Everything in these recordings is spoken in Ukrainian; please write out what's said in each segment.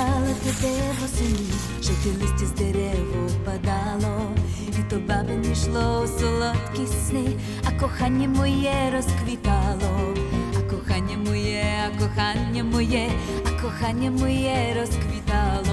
Гуляла ти восені, жовті листі з дерев опадало, і то бабин йшло у солодкі сни, а кохання моє розквітало, а кохання моє, а кохання моє, а кохання моє розквітало.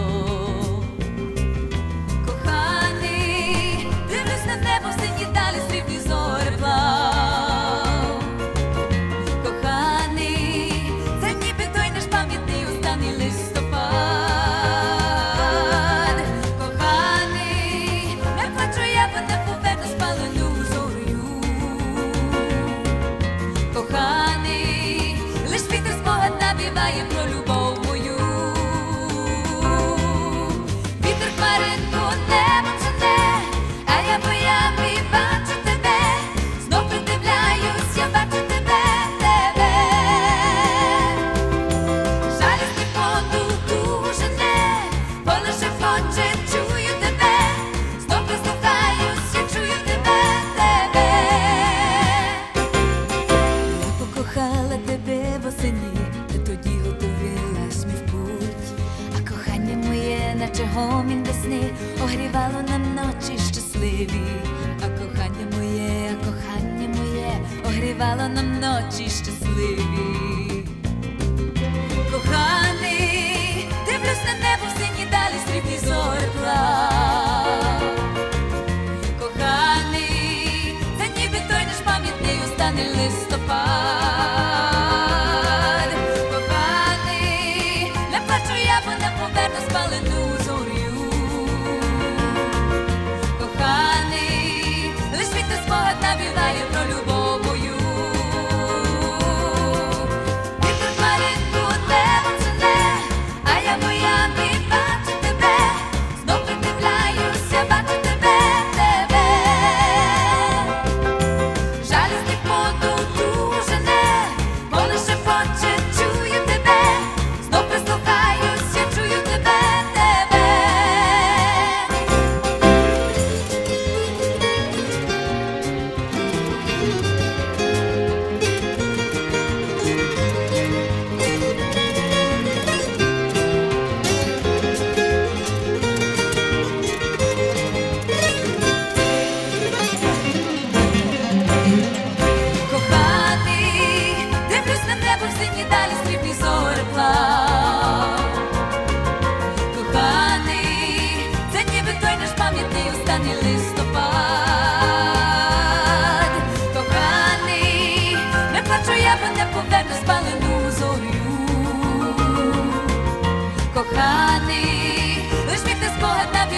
наче гомін весни, огрівало нам ночі щасливі, а кохання моє, а кохання моє, огрівало нам ночі щасливі. Коханий, дивлюсь на небо в сині далі срібні зоркла. Коханий, це ніби той наш пам'ятний останній листопад.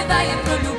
згадає про любов.